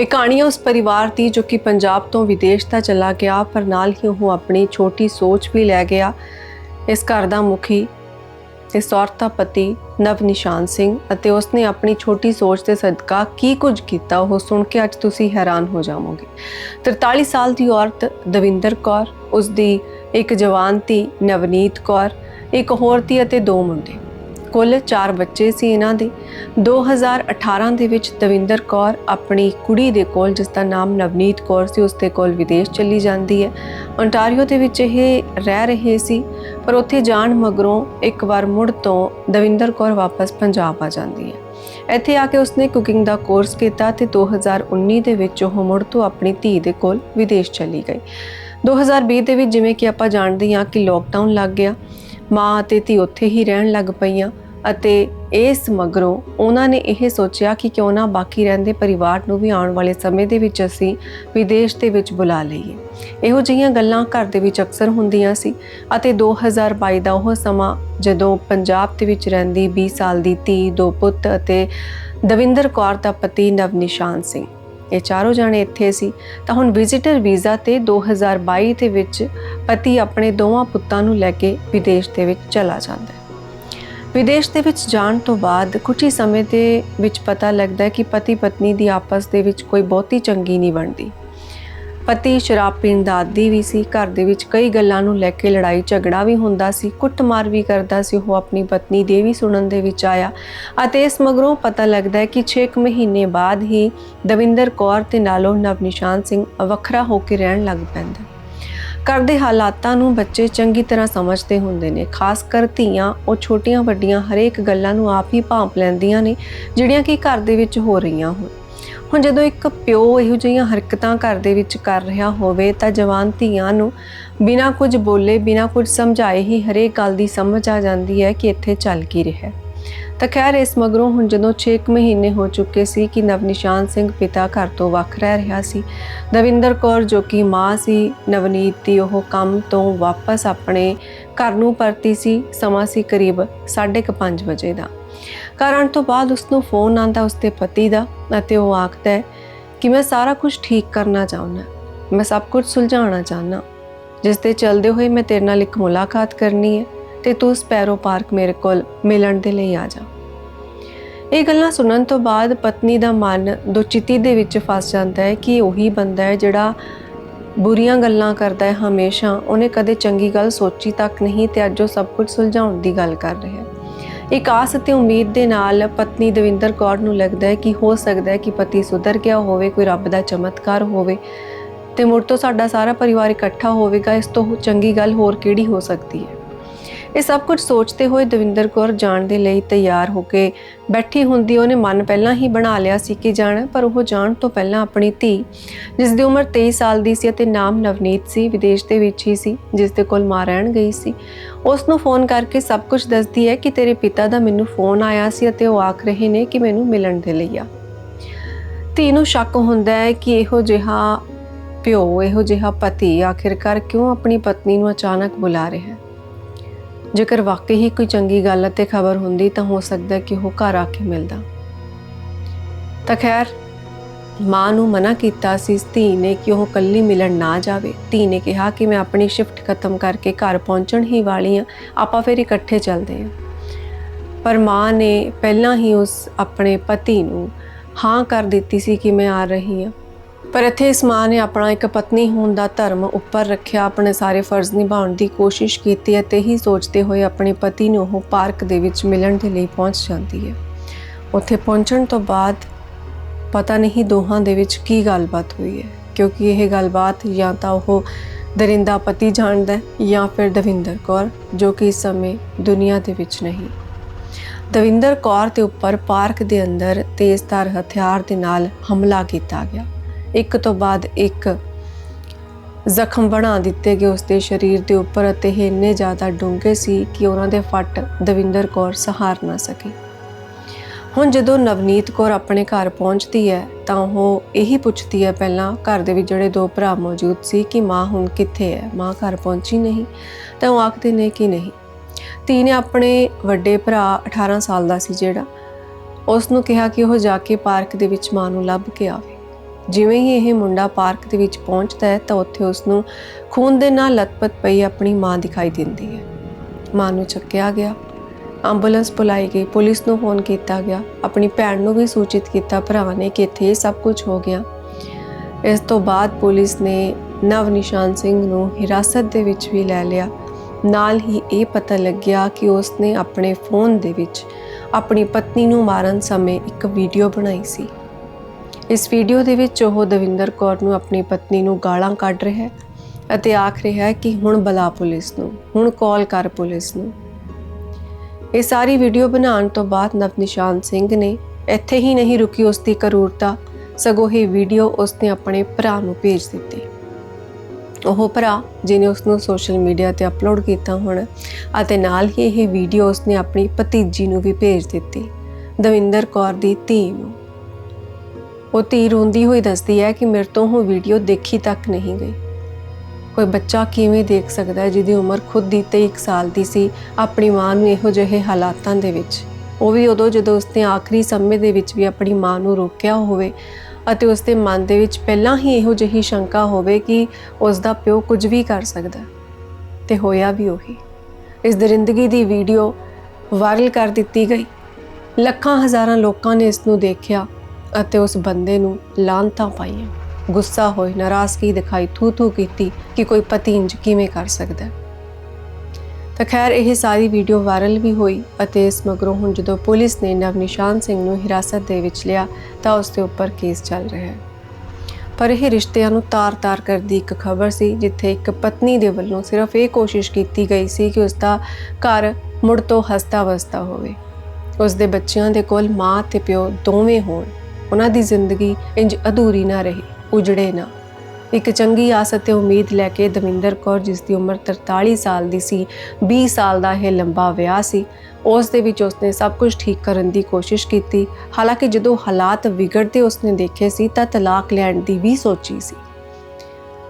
ਇਹ ਕਹਾਣੀ ਉਸ ਪਰਿਵਾਰ ਦੀ ਜੋ ਕਿ ਪੰਜਾਬ ਤੋਂ ਵਿਦੇਸ਼ ਤਾਂ ਚਲਾ ਗਿਆ, ਪਰ ਨਾਲ ਹੀ ਉਹ ਆਪਣੀ ਛੋਟੀ ਸੋਚ ਵੀ ਲੈ ਗਿਆ। ਇਸ ਘਰ ਦਾ ਮੁਖੀ, ਇਸ ਔਰਤ ਦਾ ਪਤੀ ਨਵ ਨਿਸ਼ਾਨ ਸਿੰਘ ਅਤੇ ਉਸਨੇ ਆਪਣੀ ਛੋਟੀ ਸੋਚ ਦੇ ਸਦਕਾ ਕੀ ਕੁਝ ਕੀਤਾ, ਉਹ ਸੁਣ ਕੇ ਅੱਜ ਤੁਸੀਂ ਹੈਰਾਨ ਹੋ ਜਾਵੋਗੇ। 43 ਸਾਲ ਦੀ ਔਰਤ ਦਵਿੰਦਰ ਕੌਰ ਉਸ ਦੀ ਇੱਕ ਜਵਾਨ ਧੀ ਨਵਨੀਤ ਕੌਰ, ਇੱਕ ਹੋਰ ਧੀ ਅਤੇ ਦੋ ਮੁੰਡੇ। ਕੁੱਲ 4 ਬੱਚੇ ਸੀ ਇਹਨਾਂ ਦੇ। 2018 ਦੇ ਵਿੱਚ ਦਵਿੰਦਰ ਕੌਰ ਆਪਣੀ ਕੁੜੀ ਦੇ ਕੋਲ, ਜਿਸ ਦਾ ਨਾਮ ਨਵਨੀਤ ਕੌਰ ਸੀ ਉਸ ਦੇ ਕੋਲ ਵਿਦੇਸ਼ ਚਲੀ ਜਾਂਦੀ ਹੈ। ਓਨਟਾਰੀਓ ਦੇ ਵਿੱਚ ਇਹ ਰਹਿ ਰਹੇ ਸੀ, ਪਰ ਉੱਥੇ ਜਾਣ ਮਗਰੋਂ ਇੱਕ ਵਾਰ ਮੁੜ ਤੋਂ ਦਵਿੰਦਰ ਕੌਰ ਵਾਪਸ ਪੰਜਾਬ ਆ ਜਾਂਦੀ ਹੈ। ਇੱਥੇ ਆ ਕੇ ਉਸਨੇ ਕੁਕਿੰਗ ਦਾ ਕੋਰਸ ਕੀਤਾ ਤੇ 2019 ਦੇ ਵਿੱਚ ਉਹ ਮੁੜ ਤੋਂ ਆਪਣੀ ਧੀ ਦੇ ਕੋਲ ਵਿਦੇਸ਼ ਚਲੀ ਗਈ। 2020 ਦੇ ਵਿੱਚ ਜਿਵੇਂ ਕਿ ਆਪਾਂ ਜਾਣਦੇ ਹਾਂ ਕਿ ਲੋਕਡਾਊਨ ਲੱਗ ਗਿਆ। ਮਾਂ ਅਤੇ ਧੀ ਉੱਥੇ ਹੀ ਰਹਿਣ ਲੱਗ ਪਈਆਂ ਅਤੇ ਇਸ ਮਗਰੋਂ ਉਹਨਾਂ ਨੇ ਇਹ ਸੋਚਿਆ ਕਿ ਕਿਉਂ ਨਾ ਬਾਕੀ ਰਹਿੰਦੇ ਪਰਿਵਾਰ ਨੂੰ ਵੀ ਆਉਣ ਵਾਲੇ ਸਮੇਂ ਦੇ ਵਿੱਚ ਅਸੀਂ ਵਿਦੇਸ਼ ਦੇ ਵਿੱਚ ਬੁਲਾ ਲਈਏ। ਇਹੋ ਜਿਹੀਆਂ ਗੱਲਾਂ ਘਰ ਦੇ ਵਿੱਚ ਅਕਸਰ ਹੁੰਦੀਆਂ ਸੀ ਅਤੇ 2022 ਦਾ ਉਹ ਸਮਾਂ ਜਦੋਂ ਪੰਜਾਬ ਦੇ ਵਿੱਚ ਰਹਿੰਦੀ 20 ਸਾਲ ਦੀ ਧੀ, ਦੋ ਪੁੱਤ ਅਤੇ ਦਵਿੰਦਰ ਕੌਰ ਦਾ ਪਤੀ ਨਵ ਨਿਸ਼ਾਨ ਸਿੰਘ ਇਹ ਚਾਰੋਂ ਜਾਣੇ ਇੱਥੇ ਸੀ, ਤਾਂ ਹੁਣ ਵਿਜ਼ਿਟਰ ਵੀਜ਼ਾ ਤੇ 2022 ਦੇ ਵਿੱਚ ਪਤੀ ਆਪਣੇ ਦੋਵਾਂ ਪੁੱਤਾਂ ਨੂੰ ਲੈ ਕੇ ਵਿਦੇਸ਼ ਦੇ ਵਿੱਚ ਚਲਾ ਜਾਂਦਾ ਹੈ। ਵਿਦੇਸ਼ ਦੇ ਵਿੱਚ ਜਾਣ ਤੋਂ ਬਾਅਦ ਕੁਝ ਹੀ ਸਮੇਂ ਦੇ ਵਿੱਚ ਪਤਾ ਲੱਗਦਾ ਹੈ ਕਿ ਪਤੀ ਪਤਨੀ ਦੀ ਆਪਸ ਦੇ ਵਿੱਚ ਕੋਈ ਬਹੁਤੀ ਚੰਗੀ ਨਹੀਂ ਬਣਦੀ। ਪਤੀ ਸ਼ਰਾਬ ਪੀਣ ਦਾ ਆਦੀ ਵੀ ਸੀ, ਘਰ ਦੇ ਵਿੱਚ ਕਈ ਗੱਲਾਂ ਨੂੰ ਲੈ ਕੇ ਲੜਾਈ ਝਗੜਾ ਵੀ ਹੁੰਦਾ ਸੀ, ਕੁੱਟਮਾਰ ਵੀ ਕਰਦਾ ਸੀ, ਉਹ ਆਪਣੀ ਪਤਨੀ ਦੇ ਵੀ ਸੁਣਨ ਦੇ ਵਿੱਚ ਆਇਆ ਅਤੇ ਇਸ ਮਗਰੋਂ ਪਤਾ ਲੱਗਦਾ ਹੈ ਕਿ 6 ਮਹੀਨੇ ਬਾਅਦ ਹੀ ਦਵਿੰਦਰ ਕੌਰ ਤੇ ਨਾਲੋਂ ਨਵਨਿਸ਼ਾਨ ਸਿੰਘ ਵੱਖਰਾ ਹੋ ਕੇ ਰਹਿਣ ਲੱਗ ਪੈਂਦਾ। ਘਰ ਦੇ ਹਾਲਾਤਾਂ ਨੂੰ ਬੱਚੇ ਚੰਗੀ ਤਰ੍ਹਾਂ ਸਮਝਦੇ ਹੁੰਦੇ ਨੇ, ਖਾਸ ਕਰ ਧੀਆਂ, ਉਹ ਛੋਟੀਆਂ ਵੱਡੀਆਂ ਹਰੇਕ ਗੱਲਾਂ ਨੂੰ ਆਪ ਹੀ ਭਾਂਪ ਲੈਂਦੀਆਂ ਨੇ, ਜਿਹੜੀਆਂ ਕਿ ਘਰ ਦੇ ਵਿੱਚ ਹੋ ਰਹੀਆਂ ਹੋਣ। ਹੁਣ ਜਦੋਂ ਇੱਕ ਪਿਓ ਇਹੋ ਜਿਹੀਆਂ ਹਰਕਤਾਂ ਘਰ ਦੇ ਵਿੱਚ ਕਰ ਰਿਹਾ ਹੋਵੇ ਤਾਂ ਜਵਾਨ ਧੀਆਂ ਨੂੰ ਬਿਨਾਂ ਕੁਝ ਬੋਲੇ, ਬਿਨਾਂ ਕੁਝ ਸਮਝਾਏ ਹੀ ਹਰੇਕ ਗੱਲ ਦੀ ਸਮਝ ਆ ਜਾਂਦੀ ਹੈ ਕਿ ਇੱਥੇ ਚੱਲ ਕੀ ਰਿਹਾ ਹੈ। ਤਾਂ ਖੈਰ ਇਸ ਮਗਰੋਂ ਹੁਣ ਜਦੋਂ 6 ਮਹੀਨੇ ਹੋ ਚੁੱਕੇ ਸੀ ਕਿ ਨਵਨਿਸ਼ਾਨ ਸਿੰਘ ਪਿਤਾ ਘਰ ਤੋਂ ਵੱਖ ਰਹਿ ਰਿਹਾ ਸੀ, ਦਵਿੰਦਰ ਕੌਰ ਜੋ ਕਿ ਮਾਂ ਸੀ, ਨਵਨੀਤ ਦੀ ਉਹ ਕੰਮ ਤੋਂ ਵਾਪਸ ਆਪਣੇ ਘਰ ਨੂੰ ਪਰਤੀ ਸੀ, ਸਮਾਂ ਸੀ ਕਰੀਬ 5:30 ਵਜੇ ਦਾ। ਘਰ ਆਉਣ ਤੋਂ ਬਾਅਦ ਉਸ ਨੂੰ ਫੋਨ ਆਂਦਾ ਉਸਦੇ ਪਤੀ ਦਾ ਅਤੇ ਉਹ ਆਖਦਾ ਹੈ ਕਿ ਮੈਂ ਸਾਰਾ ਕੁਝ ਠੀਕ ਕਰਨਾ ਚਾਹੁੰਦਾ ਮੈਂ ਸਭ ਕੁਝ ਸੁਲਝਾਉਣਾ ਚਾਹੁੰਦਾ ਜਿਸ ਦੇ ਚੱਲਦੇ ਹੋਏ ਮੈਂ ਤੇਰੇ ਨਾਲ ਇੱਕ ਮੁਲਾਕਾਤ ਕਰਨੀ ਹੈ ਤੇ ਤੂੰ ਸਪੈਰੋ ਪਾਰਕ ਮੇਰੇ ਕੋਲ ਮਿਲਣ ਦੇ ਲਈ ਆ ਜਾ। ਇਹ ਗੱਲਾਂ ਸੁਣਨ ਤੋਂ ਬਾਅਦ ਪਤਨੀ ਦਾ ਮਨ ਦੁਚਿਤੀ ਦੇ ਵਿੱਚ ਫਸ ਜਾਂਦਾ ਹੈ ਕਿ ਉਹੀ ਬੰਦਾ ਹੈ ਜਿਹੜਾ ਬੁਰੀਆਂ ਗੱਲਾਂ ਕਰਦਾ ਹੈ ਹਮੇਸ਼ਾ। ਉਹਨੇ ਕਦੇ ਚੰਗੀ ਗੱਲ ਸੋਚੀ ਤੱਕ ਨਹੀਂ ਤੇ ਅੱਜ ਉਹ ਸਭ ਕੁਝ ਸੁਲਝਾਉਣ ਦੀ ਗੱਲ ਕਰ ਰਿਹਾ ਹੈ। ਇੱਕ ਆਸ ਅਤੇ ਉਮੀਦ ਦੇ ਨਾਲ ਪਤਨੀ ਦਵਿੰਦਰ ਕੌਰ ਨੂੰ ਲੱਗਦਾ ਹੈ ਕਿ ਹੋ ਸਕਦਾ ਹੈ ਕਿ ਪਤੀ ਸੁਧਰ ਗਿਆ ਹੋਵੇ, ਕੋਈ ਰੱਬ ਦਾ ਚਮਤਕਾਰ ਹੋਵੇ ਤੇ ਮੁੜ ਤੋਂ ਸਾਡਾ ਸਾਰਾ ਪਰਿਵਾਰ ਇਕੱਠਾ ਹੋਵੇਗਾ, ਇਸ ਤੋਂ ਚੰਗੀ ਗੱਲ ਹੋਰ ਕਿਹੜੀ ਹੋ ਸਕਦੀ ਹੈ? ਇਹ ਸਭ ਕੁਝ ਸੋਚਦੇ ਹੋਏ ਦਵਿੰਦਰ ਕੌਰ ਜਾਣ ਦੇ ਲਈ ਤਿਆਰ ਹੋ ਕੇ ਬੈਠੀ ਹੁੰਦੀ, ਉਹਨੇ ਮਨ ਪਹਿਲਾਂ ਹੀ ਬਣਾ ਲਿਆ ਸੀ ਕਿ ਜਾਣਾ, ਪਰ ਉਹ ਜਾਣ ਤੋਂ ਪਹਿਲਾਂ ਆਪਣੀ ਧੀ, ਜਿਸ ਦੀ ਉਮਰ 23 ਸਾਲ ਦੀ ਸੀ ਅਤੇ ਨਾਮ ਨਵਨੀਤ ਸੀ, ਵਿਦੇਸ਼ ਦੇ ਵਿੱਚ ਹੀ ਸੀ, ਜਿਸ ਦੇ ਕੋਲ ਮਾਂ ਰਹਿਣ ਗਈ ਸੀ। ਉਸ ਨੂੰ ਫੋਨ ਕਰਕੇ ਸਭ ਕੁਝ ਦੱਸਦੀ ਹੈ ਕਿ ਤੇਰੇ ਪਿਤਾ ਦਾ ਮੈਨੂੰ ਫੋਨ ਆਇਆ ਸੀ ਅਤੇ ਉਹ ਆਖ ਰਹੇ ਨੇ ਕਿ ਮੈਨੂੰ ਮਿਲਣ ਦੇ ਲਈ ਆ। ਧੀ ਨੂੰ ਸ਼ੱਕ ਹੁੰਦਾ ਹੈ ਕਿ ਇਹੋ ਜਿਹਾ ਪਿਓ, ਇਹੋ ਜਿਹਾ ਪਤੀ ਆਖਿਰਕਾਰ ਕਿਉਂ ਆਪਣੀ ਪਤਨੀ ਨੂੰ ਅਚਾਨਕ ਬੁਲਾ ਰਿਹਾ ਹੈ? ਜੇਕਰ ਵਾਕਈ ਹੀ ਕੋਈ ਚੰਗੀ ਗੱਲ ਅਤੇ ਖਬਰ ਹੁੰਦੀ ਤਾਂ ਹੋ ਸਕਦਾ ਕਿ ਉਹ ਘਰ ਆ ਕੇ ਮਿਲਦਾ। ਤਾਂ ਖੈਰ ਮਾਂ ਨੂੰ ਮਨਾ ਕੀਤਾ ਸੀ, ਇਸ ਧੀ ਨੇ ਕਿ ਉਹ ਕੱਲੀ ਮਿਲਣ ਨਾ ਜਾਵੇ। ਧੀ ਨੇ ਕਿਹਾ ਕਿ ਮੈਂ ਆਪਣੀ ਸ਼ਿਫਟ ਖਤਮ ਕਰਕੇ ਘਰ ਪਹੁੰਚਣ ਹੀ ਵਾਲੀ ਆ ਆਪਾਂ ਫਿਰ ਇਕੱਠੇ ਚੱਲਦੇ ਹਾਂ। ਪਰ ਮਾਂ ਨੇ ਪਹਿਲਾਂ ਹੀ ਉਸ ਆਪਣੇ ਪਤੀ ਨੂੰ ਹਾਂ ਕਰ ਦਿੱਤੀ ਸੀ ਕਿ ਮੈਂ ਆ ਰਹੀ ਹਾਂ। ਪਰ ਇੱਥੇ ਇਸ ਮਾਂ ਨੇ ਆਪਣਾ ਇੱਕ ਪਤਨੀ ਹੋਣ ਦਾ ਧਰਮ ਉੱਪਰ ਰੱਖਿਆ, ਆਪਣੇ ਸਾਰੇ ਫਰਜ਼ ਨਿਭਾਉਣ ਦੀ ਕੋਸ਼ਿਸ਼ ਕੀਤੀ ਅਤੇ ਹੀ ਸੋਚਦੇ ਹੋਏ ਆਪਣੇ ਪਤੀ ਨੂੰ ਉਹ ਪਾਰਕ ਦੇ ਵਿੱਚ ਮਿਲਣ ਦੇ ਲਈ ਪਹੁੰਚ ਜਾਂਦੀ ਹੈ। ਉੱਥੇ ਪਹੁੰਚਣ ਤੋਂ ਬਾਅਦ ਪਤਾ ਨਹੀਂ ਦੋਹਾਂ ਦੇ ਵਿੱਚ ਕੀ ਗੱਲਬਾਤ ਹੋਈ ਹੈ, ਕਿਉਂਕਿ ਇਹ ਗੱਲਬਾਤ ਜਾਂ ਤਾਂ ਉਹ ਦਰਿੰਦਾ ਪਤੀ ਜਾਣਦਾ ਹੈ ਜਾਂ ਫਿਰ ਦਵਿੰਦਰ ਕੌਰ, ਜੋ ਕਿ ਇਸ ਸਮੇਂ ਦੁਨੀਆ ਦੇ ਵਿੱਚ ਨਹੀਂ। ਦਵਿੰਦਰ ਕੌਰ ਦੇ ਉੱਪਰ ਪਾਰਕ ਦੇ ਅੰਦਰ ਤੇਜ਼ਧਾਰ ਹਥਿਆਰ ਦੇ ਨਾਲ ਹਮਲਾ ਕੀਤਾ ਗਿਆ। ਇੱਕ ਤੋਂ ਬਾਅਦ ਇੱਕ ਜ਼ਖਮ ਬਣਾ ਦਿੱਤੇ ਗਏ ਉਸ ਦੇ ਸਰੀਰ ਦੇ ਉੱਪਰ ਅਤੇ ਇਹ ਇੰਨੇ ਜ਼ਿਆਦਾ ਡੂੰਘੇ ਸੀ ਕਿ ਉਹਨਾਂ ਦੇ ਫੱਟ ਦਵਿੰਦਰ ਕੌਰ ਸਹਾਰ ਨਾ ਸਕੀ। ਹੁਣ ਜਦੋਂ ਨਵਨੀਤ ਕੌਰ ਆਪਣੇ ਘਰ ਪਹੁੰਚਦੀ ਹੈ, ਤਾਂ ਉਹ ਇਹੀ ਪੁੱਛਦੀ ਹੈ ਪਹਿਲਾਂ, ਘਰ ਦੇ ਵਿੱਚ ਜਿਹੜੇ ਦੋ ਭਰਾ ਮੌਜੂਦ ਸੀ ਕਿ ਮਾਂ ਹੁਣ ਕਿੱਥੇ ਹੈ? ਮਾਂ ਘਰ ਪਹੁੰਚੀ ਨਹੀਂ, ਤਾਂ ਉਹ ਆਖਦੇ ਨੇ ਕਿ ਨਹੀਂ। ਧੀ ਨੇ ਆਪਣੇ ਵੱਡੇ ਭਰਾ 18 ਸਾਲ ਦਾ ਸੀ ਜਿਹੜਾ। ਉਸ ਨੂੰ ਕਿਹਾ ਕਿ ਉਹ ਜਾ ਕੇ ਪਾਰਕ ਦੇ ਵਿੱਚ ਮਾਂ ਨੂੰ ਲੱਭ ਕੇ ਆਵੇ। ਜਿਵੇਂ ਹੀ ਇਹ ਮੁੰਡਾ ਪਾਰਕ ਦੇ ਵਿੱਚ ਪਹੁੰਚਦਾ ਹੈ, ਤਾਂ ਉੱਥੇ ਉਸ ਨੂੰ ਖੂਨ ਦੇ ਨਾਲ ਲਤਪਤ ਪਈ ਆਪਣੀ ਮਾਂ ਦਿਖਾਈ ਦਿੰਦੀ ਹੈ। ਮਾਂ ਨੂੰ ਚੱਕਿਆ ਗਿਆ। ਐਂਬੂਲੈਂਸ ਬੁਲਾਈ ਗਈ, ਪੁਲਿਸ ਨੂੰ ਫੋਨ ਕੀਤਾ ਗਿਆ। ਆਪਣੀ ਭੈਣ ਨੂੰ ਵੀ ਸੂਚਿਤ ਕੀਤਾ ਭਰਾ ਨੇ ਕਿ ਇੱਥੇ ਇਹ ਸਭ ਕੁਝ ਹੋ ਗਿਆ। ਇਸ ਤੋਂ ਬਾਅਦ ਪੁਲਿਸ ਨੇ ਨਵ ਨਿਸ਼ਾਨ ਸਿੰਘ ਨੂੰ ਹਿਰਾਸਤ ਦੇ ਵਿੱਚ ਵੀ ਲੈ ਲਿਆ। ਨਾਲ ਹੀ ਇਹ ਪਤਾ ਲੱਗਿਆ ਕਿ ਉਸ ਨੇ ਆਪਣੇ ਫੋਨ ਦੇ ਵਿੱਚ ਆਪਣੀ ਪਤਨੀ ਨੂੰ ਮਾਰਨ ਸਮੇਂ ਇੱਕ ਵੀਡੀਓ ਬਣਾਈ ਸੀ। ਇਸ ਵੀਡੀਓ ਦੇ ਵਿੱਚ ਉਹ ਦਵਿੰਦਰ ਕੌਰ ਨੂੰ ਆਪਣੀ ਪਤਨੀ ਨੂੰ ਗਾਲਾਂ ਕੱਢ ਰਿਹਾ ਹੈ ਅਤੇ ਆਖ ਰਿਹਾ ਹੈ ਕਿ ਹੁਣ ਬੁਲਾ ਪੁਲਿਸ ਨੂੰ, ਹੁਣ ਕਾਲ ਕਰ ਪੁਲਿਸ ਨੂੰ। ਇਹ ਸਾਰੀ ਵੀਡੀਓ ਬਣਾਉਣ ਤੋਂ ਬਾਅਦ ਨਵਨਿਸ਼ਾਨ ਸਿੰਘ ਨੇ ਇੱਥੇ ਹੀ ਨਹੀਂ ਰੁਕੀ ਉਸ ਦੀ ਕਰੂਰਤਾ। ਸਗੋਂ ਇਹ ਵੀਡੀਓ ਉਸਨੇ ਆਪਣੇ ਭਰਾ ਨੂੰ ਭੇਜ ਦਿੱਤੀ। ਉਹ ਭਰਾ ਜਿਨੇ ਉਸ ਨੂੰ ਸੋਸ਼ਲ ਮੀਡੀਆ ਤੇ ਅਪਲੋਡ ਕੀਤਾ ਹੁਣ ਅਤੇ ਨਾਲ ਹੀ ਇਹ ਵੀਡੀਓ ਉਸਨੇ ਆਪਣੀ ਭਤੀਜੀ ਨੂੰ ਵੀ ਭੇਜ ਦਿੱਤੀ, ਦਵਿੰਦਰ ਕੌਰ ਦੀ ਧੀ ਨੂੰ। ਉਹ ਧੀ ਰੋਂਦੀ ਹੋਈ ਦੱਸਦੀ ਹੈ ਕਿ ਮੇਰੇ ਤੋਂ ਉਹ ਵੀਡੀਓ ਦੇਖੀ ਤੱਕ ਨਹੀਂ ਗਈ। ਕੋਈ ਬੱਚਾ ਕਿਵੇਂ ਦੇਖ ਸਕਦਾ ਹੈ? ਜਿਹਦੀ ਉਮਰ ਖੁਦ ਦੀ 23 ਸਾਲ ਦੀ ਸੀ, ਆਪਣੀ ਮਾਂ ਨੂੰ ਇਹੋ ਜਿਹੇ ਹਾਲਾਤਾਂ ਦੇ ਵਿੱਚ। ਉਹ ਵੀ ਉਦੋਂ ਜਦੋਂ ਉਸਨੇ ਆਖਰੀ ਸਮੇਂ ਦੇ ਵਿੱਚ ਵੀ ਆਪਣੀ ਮਾਂ ਨੂੰ ਰੋਕਿਆ ਹੋਵੇ ਅਤੇ ਉਸਦੇ ਮਨ ਦੇ ਵਿੱਚ ਪਹਿਲਾਂ ਹੀ ਇਹੋ ਜਿਹੀ ਸ਼ੰਕਾ ਹੋਵੇ ਕਿ ਉਸ ਦਾ ਪਿਓ ਕੁਝ ਵੀ ਕਰ ਸਕਦਾ। ਹੈ। ਤੇ ਹੋਇਆ ਵੀ ਉਹੀ। ਇਸ ਦਰਿੰਦਗੀ ਦੀ ਵੀਡੀਓ ਵਾਇਰਲ ਕਰ ਦਿੱਤੀ ਗਈ। ਲੱਖਾਂ ਹਜ਼ਾਰਾਂ ਲੋਕਾਂ ਨੇ ਇਸ ਨੂੰ ਦੇਖਿਆ ਅਤੇ ਉਸ ਬੰਦੇ ਨੂੰ ਲਾਂਤਾਂ ਪਾਈਆਂ। ਗੁੱਸਾ ਹੋਈ, ਨਾਰਾਜ਼ਗੀ ਦਿਖਾਈ ਥੂ ਥੂ ਕੀਤੀ ਕਿ ਕੋਈ ਪਤੀ ਇੰਜ ਕਿਵੇਂ ਕਰ ਸਕਦਾ ਹੈ। ਤਾਂ ਖੈਰ, ਇਹ ਸਾਰੀ ਵੀਡੀਓ ਵਾਇਰਲ ਵੀ ਹੋਈ ਅਤੇ ਇਸ ਮਗਰੋਂ ਹੁਣ ਜਦੋਂ ਪੁਲਿਸ ਨੇ ਨਵਨਿਸ਼ਾਨ ਸਿੰਘ ਨੂੰ ਹਿਰਾਸਤ ਦੇ ਵਿੱਚ ਲਿਆ, ਤਾਂ ਉਸ ਦੇ ਉੱਪਰ ਕੇਸ ਚੱਲ ਰਿਹਾ ਹੈ। ਪਰ ਇਹ ਰਿਸ਼ਤਿਆਂ ਨੂੰ ਤਾਰ-ਤਾਰ ਕਰਦੀ ਇੱਕ ਖਬਰ ਸੀ, ਜਿੱਥੇ ਇੱਕ ਪਤਨੀ ਦੇ ਵੱਲੋਂ ਸਿਰਫ ਇਹ ਕੋਸ਼ਿਸ਼ ਕੀਤੀ ਗਈ ਸੀ ਕਿ ਉਸ ਦਾ ਘਰ ਮੁੜ ਤੋਂ ਹਸਤਾ ਵਸਤਾ ਹੋਵੇ। ਉਸ ਦੇ ਬੱਚਿਆਂ ਦੇ ਕੋਲ ਮਾਂ ਤੇ ਪਿਓ ਦੋਵੇਂ ਹੋਣ, ਉਹਨਾਂ ਦੀ ਜ਼ਿੰਦਗੀ ਇੰਜ ਅਧੂਰੀ ਨਾ ਰਹੇ। ਉਜੜੇ ਨਾ। ਇੱਕ ਚੰਗੀ ਆਸ ਅਤੇ ਉਮੀਦ ਲੈ ਕੇ ਦਵਿੰਦਰ ਕੌਰ ਜਿਸ ਦੀ ਉਮਰ 43 ਸਾਲ ਦੀ ਸੀ 20 ਸਾਲ ਦਾ ਇਹ ਲੰਬਾ ਵਿਆਹ ਸੀ। ਉਸ ਦੇ ਵਿੱਚ ਉਸਨੇ ਸਭ ਕੁਝ ਠੀਕ ਕਰਨ ਦੀ ਕੋਸ਼ਿਸ਼ ਕੀਤੀ। ਹਾਲਾਂਕਿ ਜਦੋਂ ਹਾਲਾਤ ਵਿਗੜਦੇ ਉਸਨੇ ਦੇਖੇ ਸੀ ਤਾਂ ਤਲਾਕ ਲੈਣ ਦੀ ਵੀ ਸੋਚੀ ਸੀ।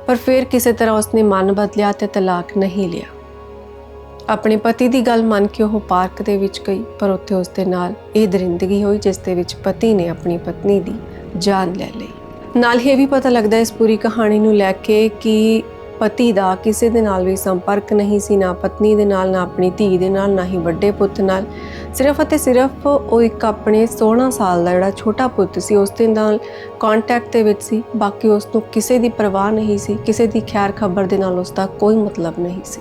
ਪਰ ਫਿਰ ਕਿਸੇ ਤਰ੍ਹਾਂ ਉਸਨੇ ਮਨ ਬਦਲਿਆ ਤੇ ਤਲਾਕ ਨਹੀਂ ਲਿਆ। ਆਪਣੇ ਪਤੀ ਦੀ ਗੱਲ ਮੰਨ ਕੇ ਉਹ ਪਾਰਕ ਦੇ ਵਿੱਚ ਗਈ, ਪਰ ਉੱਥੇ ਉਸ ਦੇ ਨਾਲ ਇਹ ਦਰਿੰਦਗੀ ਹੋਈ, ਜਿਸ ਦੇ ਵਿੱਚ ਪਤੀ ਨੇ ਆਪਣੀ ਪਤਨੀ ਦੀ ਜਾਨ ਲੈ ਲਈ। ਨਾਲ ਹੀ ਇਹ ਵੀ ਪਤਾ ਲੱਗਦਾ ਇਸ ਪੂਰੀ ਕਹਾਣੀ ਨੂੰ ਲੈ ਕੇ ਕਿ ਪਤੀ ਦਾ ਕਿਸੇ ਦੇ ਨਾਲ ਵੀ ਸੰਪਰਕ ਨਹੀਂ ਸੀ, ਨਾ ਪਤਨੀ ਦੇ ਨਾਲ, ਨਾ ਆਪਣੀ ਧੀ ਦੇ ਨਾਲ, ਨਾ ਹੀ ਵੱਡੇ ਪੁੱਤ ਨਾਲ। ਸਿਰਫ ਅਤੇ ਸਿਰਫ ਉਹ ਇੱਕ ਆਪਣੇ 16 ਸਾਲ ਦਾ ਜਿਹੜਾ ਛੋਟਾ ਪੁੱਤ ਸੀ, ਉਸ ਦੇ ਨਾਲ ਕੰਟੈਕਟ ਦੇ ਵਿੱਚ ਸੀ। ਬਾਕੀ ਉਸ ਨੂੰ ਕਿਸੇ ਦੀ ਪਰਵਾਹ ਨਹੀਂ ਸੀ, ਕਿਸੇ ਦੀ ਖੈਰ ਖਬਰ ਦੇ ਨਾਲ ਉਸ ਦਾ ਕੋਈ ਮਤਲਬ ਨਹੀਂ ਸੀ।